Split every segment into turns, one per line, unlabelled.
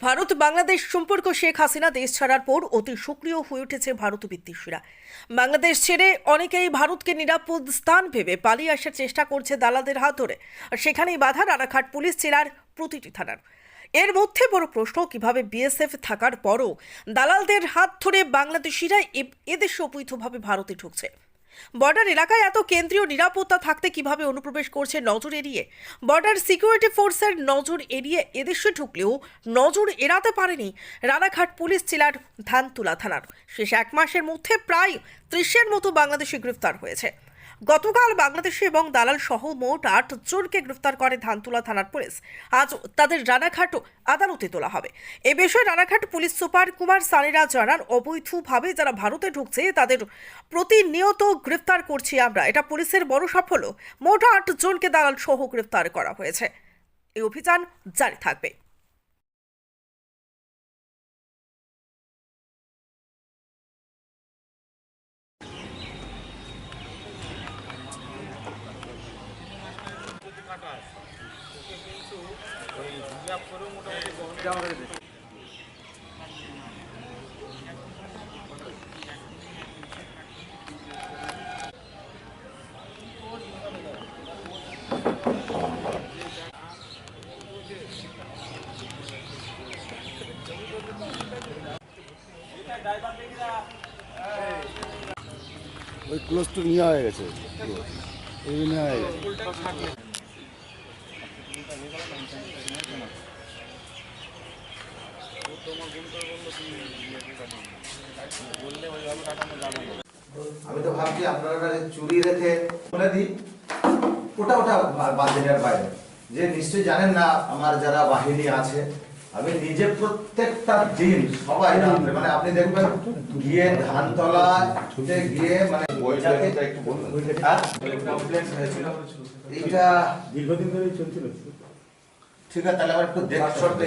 ভারত বাংলাদেশ সম্পর্ক শেখ হাসিনা দেশ ছাড়ার পর অতি সক্রিয় হয়ে উঠেছে ভারত বিদ্বেষীরা বাংলাদেশ ছেড়ে অনেকেই ভারতকে নিরাপদ স্থান ভেবে পালিয়ে আসার চেষ্টা করছে দালালদের হাত ধরে। আর সেখানেই বাধা রানাঘাট পুলিশ জেলার প্রতিটি থানার। এর মধ্যে বড় প্রশ্ন, কীভাবে বিএসএফ থাকার পরও দালালদের হাত ধরে বাংলাদেশিরা এদেশে অবৈধভাবে ভারতে ঢুকছে? বর্ডার এলাকায় এত কেন্দ্রীয় নিরাপত্তা থাকতে কীভাবে অনুপ্রবেশ করছে নজর এড়িয়ে? বর্ডার সিকিউরিটি ফোর্সের নজর এড়িয়ে এদেশে ঢুকলেও নজর এড়াতে পারেনি রানাঘাট পুলিশ জেলার ধানতুলা থানার। শেষ এক মাসের মধ্যে প্রায় ত্রিশের মতো বাংলাদেশি গ্রেফতার হয়েছে। গতকাল বাংলাদেশি এবং দালাল সহ মোট আট জনকে গ্রেফতার করে ধানতুলা থানার পুলিশ। আজ তাদের রানাঘাট আদালতে তোলা হবে। এ বিষয়ে রানাঘাট পুলিশ সুপার কুমার সানিরা জানান, অবৈধভাবে যারা ভারতে ঢুকছে, তাদের প্রতিনিয়ত গ্রেফতার করছি আমরা। এটা পুলিশের বড় সাফল্য। মোট আট জনকে দালাল সহ গ্রেফতার করা হয়েছে। এই অভিযান জারি থাকবে।
ওই ক্লোজ টু নেওয়া হয়ে গেছে। এই নেওয়া হয়ে গেছে।
আমি তো ভাবছি আপনারা চুরি রেখে বলে দিই, ওটা ওটা বা- বাদ দিনের বাইরে। যে নিশ্চয়ই জানেন না, আমার যারা বাহিনী আছে আমি নিজে প্রত্যেকটা দিন সবাই রাত্রে মানে আপনি দেখবেন গিয়ে ধানতলা ছুটে গিয়ে মানে বইটাকে একটু বলুন এইটা
দীর্ঘদিন ধরে চলছিল।
ঠিক আছে তাহলে আমার একটু দেখ শর্তে।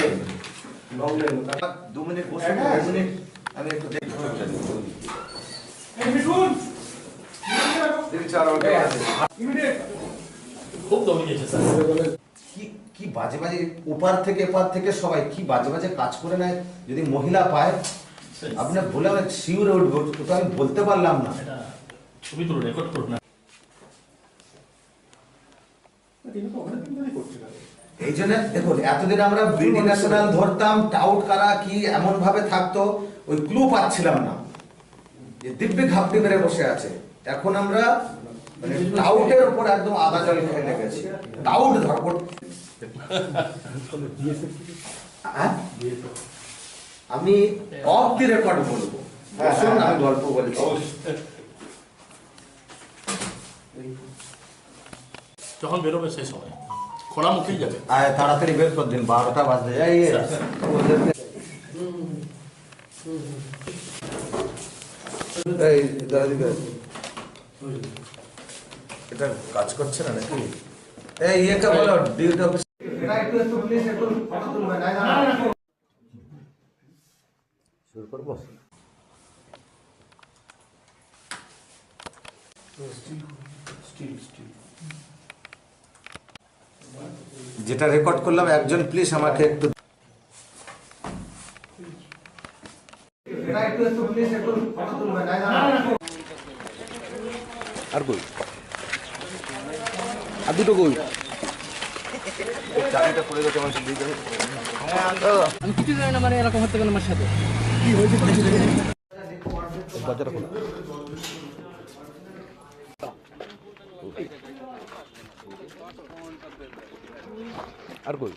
দু মিনিট বসে দু মিনিট। আমি একটু ঘণ্টা আছে।
খুব দমিয়েছে স্যার।
বাজে বাজে ওপার থেকে এপার থেকে সবাই কি বাজে বাজে কাজ করে নেয়? যদি মহিলা পায় আপনি বলে আমি শিউরে উঠবো ওটা আমি বলতে পারলাম না।
ছবি তুলুন রেকর্ড করুন না।
এই জন্য দেখুন এতদিন আমরা বিডি ন্যাশনাল ধরতাম টাউট কারা কি এমন ভাবে থাকতো ওই ক্লু পাচ্ছিলাম না। যে দিব্যি ঘাপটি মেরে বসে আছে। এখন আমরা মানে টাউটের উপর একদম আদা জল খেয়ে লেগেছি। টাউট ধরবো? আমি অফ দি রেকর্ড বলব। শুনুন আমি গল্প বলছি।
যখন বেরোবে সেই সময়। খোলা মুখেই যাবে।
তাড়াতাড়ি বের কর দিন বারোটা বাজতে যাই এই। এটা কাজ করছে না নাকি? এই ইয়েকে বলো ডিউটি অফিস শুরু করব যেটা রেকর্ড করলাম একজন প্লিজ আমাকে একটু
আর কই? আর দুটো কই?
চাকরিটা পড়ে গেছে আমার দিয়ে দেবে
আমি কিছু জানি না মানে এরকম হতে গেলে আমার সাথে?
দরজাটা খোলা। আর কই?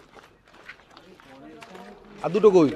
আর দুটো কই?